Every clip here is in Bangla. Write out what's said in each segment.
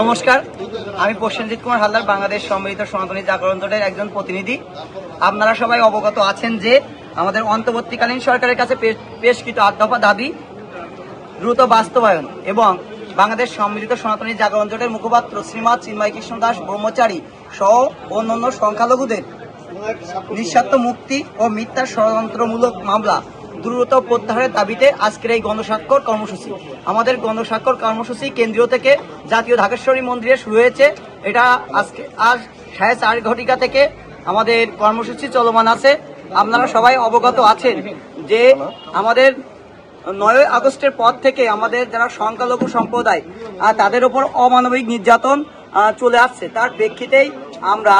নমস্কার, আমি প্রসেনজিৎ কুমার হালদার, বাংলাদেশ সম্মিলিত সনাতনী জাগরণ জোটের একজন প্রতিনিধি। আপনারা সবাই অবগত আছেন যে আমাদের অন্তর্বর্তীকালীন সরকারের কাছে পেশকৃত আট দফা দাবি, দ্রুত বাস্তবায়ন এবং বাংলাদেশ সম্মিলিত সনাতনী জাগরণ জোটের মুখপাত্র শ্রীমৎ চিন্ময় কৃষ্ণ দাস, ব্রহ্মচারী সহ অন্যান্য সংখ্যালঘুদের নিঃস্বার্থ মুক্তি ও মিথ্যা ষড়যন্ত্রমূলক মামলা দ্রুত প্রত্যাহারের দাবিতে আজকের এই গণস্বাক্ষর কর্মসূচি। আমাদের গণস্বাক্ষর কর্মসূচি কেন্দ্রীয় থেকে জাতীয় ঢাকেশ্বরী মন্দিরে শুরু হয়েছে। এটা আজকে আজ সাড়ে চার ঘটিকা থেকে আমাদের কর্মসূচি চলমান আছে। আপনারা সবাই অবগত আছেন যে আমাদের নয় আগস্টের পর থেকে আমাদের যারা সংখ্যালঘু সম্প্রদায় তাদের ওপর অমানবিক নির্যাতন চলে আসছে। তার প্রেক্ষিতেই আমরা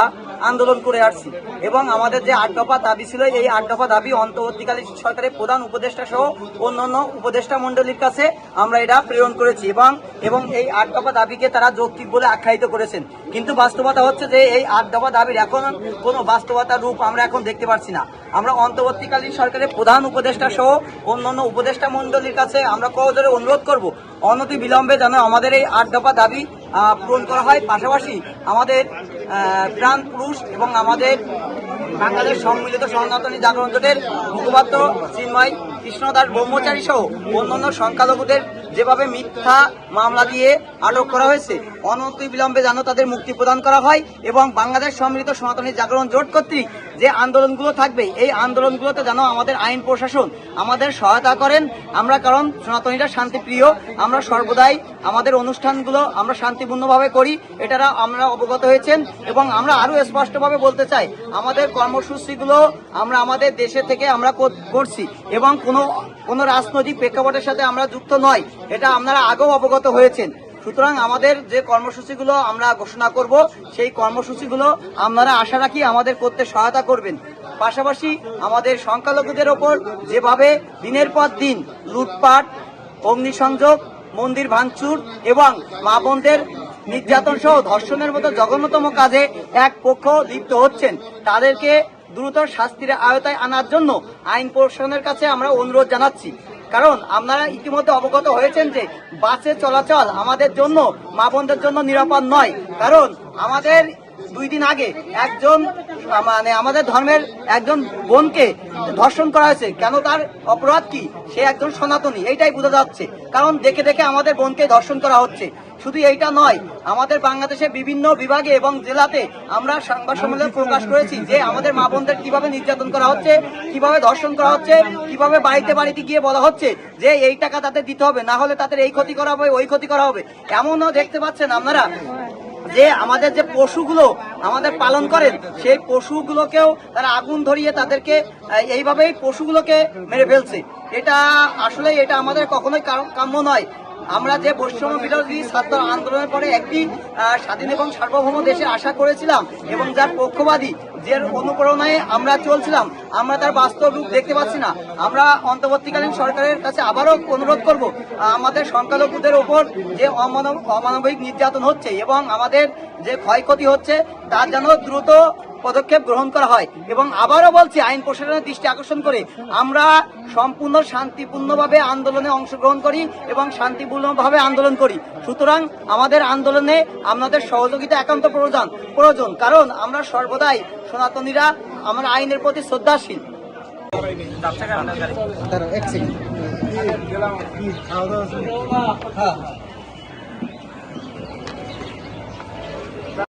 আন্দোলন করে আসছি। এবং আমাদের যে আট দফা দাবি ছিল, এই আট দফা দাবি অন্তর্বর্তীকালীন সরকারের প্রধান উপদেষ্টা সহ অন্যান্য উপদেষ্টা মণ্ডলীর কাছে আমরা এটা প্রেরণ করেছি। এবং এবং এই আট দফা দাবিকে তারা যৌক্তিক বলে আখ্যায়িত করেছেন। কিন্তু বাস্তবতা হচ্ছে যে এই আট দফা দাবির এখন কোনো বাস্তবতার রূপ আমরা এখন দেখতে পাচ্ছি না। আমরা অন্তর্বর্তীকালীন সরকারের প্রধান উপদেষ্টা সহ অন্যান্য উপদেষ্টা মণ্ডলীর কাছে আমরা করজোরে অনুরোধ করব অনতি বিলম্বে যেন আমাদের এই আট দফা দাবি পূরণ করা হয়। পাশাপাশি আমাদের প্রাণ পুরুষ এবং আমাদের বাংলাদেশ সম্মিলিত সনাতনী জাগরণ জোটের মুখপাত্র চিন্ময় কৃষ্ণদাস ব্রহ্মচারী সহ অন্যান্য সংখ্যালঘুদের যেভাবে মিথ্যা মামলা দিয়ে আটক করা হয়েছে, অনতি বিলম্বে যেন তাদের মুক্তি প্রদান করা হয় এবং বাংলাদেশ সম্মিলিত সনাতনী জাগরণ জোট কর্তৃক যে আন্দোলনগুলো থাকবে, এই আন্দোলনগুলোতে যেন আমাদের আইন প্রশাসন আমাদের সহায়তা করেন। আমরা কারণ সনাতনীরা শান্তিপ্রিয়, আমরা সর্বদাই আমাদের অনুষ্ঠানগুলো আমরা শান্তিপূর্ণভাবে করি, এটারা আমরা অবগত হয়েছেন এবং আমরা আরও স্পষ্টভাবে বলতে চাই, আমাদের কর্মসূচিগুলো আমরা আমাদের দেশে থেকে আমরা কর- করছি এবং কোনো কোনো রাজনৈতিক প্রেক্ষাপটের সাথে আমরা যুক্ত নয়, এটা আপনারা আগেও অবগত হয়েছেন। সুতরাং আমাদের যে কর্মসূচিগুলো আমরা ঘোষণা করব, সেই কর্মসূচিগুলো আপনারা আশা রাখি আমাদের করতে সহায়তা করবেন। পাশাপাশি আমাদের সংখ্যালঘুদের ওপর যেভাবে দিনের পর দিন লুটপাট, অগ্নিসংযোগ, মন্দির ভাঙচুর এবং মা বোনদের নির্যাতন সহ ধর্ষণের মতো জঘন্যতম কাজে এক পক্ষ লিপ্ত হচ্ছেন। তাদেরকে দ্রুত শাস্তির আয়তায় আনার জন্য আইন প্রশাসনের কাছে আমরা অনুরোধ জানাচ্ছি। কারণ আপনারা ইতিমধ্যে অবগত হয়েছেন যে বাসে চলাচল আমাদের জন্য, মা বোনদের জন্য নিরাপদ নয়। কারণ আমাদের দুই দিন আগে একজন মানে আমাদের ধর্মের একজন বোনকে ধর্ষণ করা হয়েছে। কেন তার অপরাধ কি? সে একজন সনাতনী, এইটাই বোঝা যাচ্ছে। কারণ দেখে দেখে আমাদের বোনকে ধর্ষণ করা হচ্ছে। শুধু এইটা নয়, আমাদের বাংলাদেশের বিভিন্ন বিভাগে এবং জেলাতে আমরা সংবাদ সম্মেলন প্রকাশ করেছি যে আমাদের মা বোনদের কীভাবে নির্যাতন করা হচ্ছে, কীভাবে ধর্ষণ করা হচ্ছে, কীভাবে বাড়িতে বাড়িতে গিয়ে বলা হচ্ছে যে এই টাকা তাদের দিতে হবে, না হলে তাদের এই ক্ষতি করা হবে, ওই ক্ষতি করা হবে। এমনও দেখতে পাচ্ছেন আপনারা যে আমাদের যে পশুগুলো আমাদের পালন করেন, সেই পশুগুলোকেও তারা আগুন ধরিয়ে তাদেরকে এইভাবেই পশুগুলোকে মেরে ফেলছে। এটা আসলে এটা আমাদের কখনোই কাম্য নয়। আমরা যে বৈষম্য বিরোধী ছাত্র আন্দোলনের পরে একটি স্বাধীন এবং সার্বভৌম দেশে আশা করেছিলাম এবং যার পক্ষবাদী যে অনুপ্রেরণায় আমরা চলছিলাম, আমরা তার বাস্তব রূপ দেখতে পাচ্ছি না। আমরা অন্তর্বর্তীকালীন সরকারের কাছে আবারও অনুরোধ করব আমাদের সংখ্যালঘুদের ওপর যে অমানব, অমানবিক নির্যাতন হচ্ছে এবং আমাদের যে ক্ষয়ক্ষতি হচ্ছে তার যেন দ্রুত পদক্ষেপ গ্রহণ করা হয় এবং আবারও বলছি আইন প্রশাসনের দৃষ্টি আকর্ষণ করে আমরা সম্পূর্ণ শান্তিপূর্ণভাবে আন্দোলনে অংশগ্রহণ করি এবং শান্তিপূর্ণভাবে আন্দোলন করি। সুতরাং আমাদের আন্দোলনে আপনাদের সহযোগিতা একান্ত প্রয়োজন প্রয়োজন। কারণ আমরা সর্বদাই সনাতনীরা আমরা আইনের প্রতি শ্রদ্ধাশীল। এক সেকেন্ড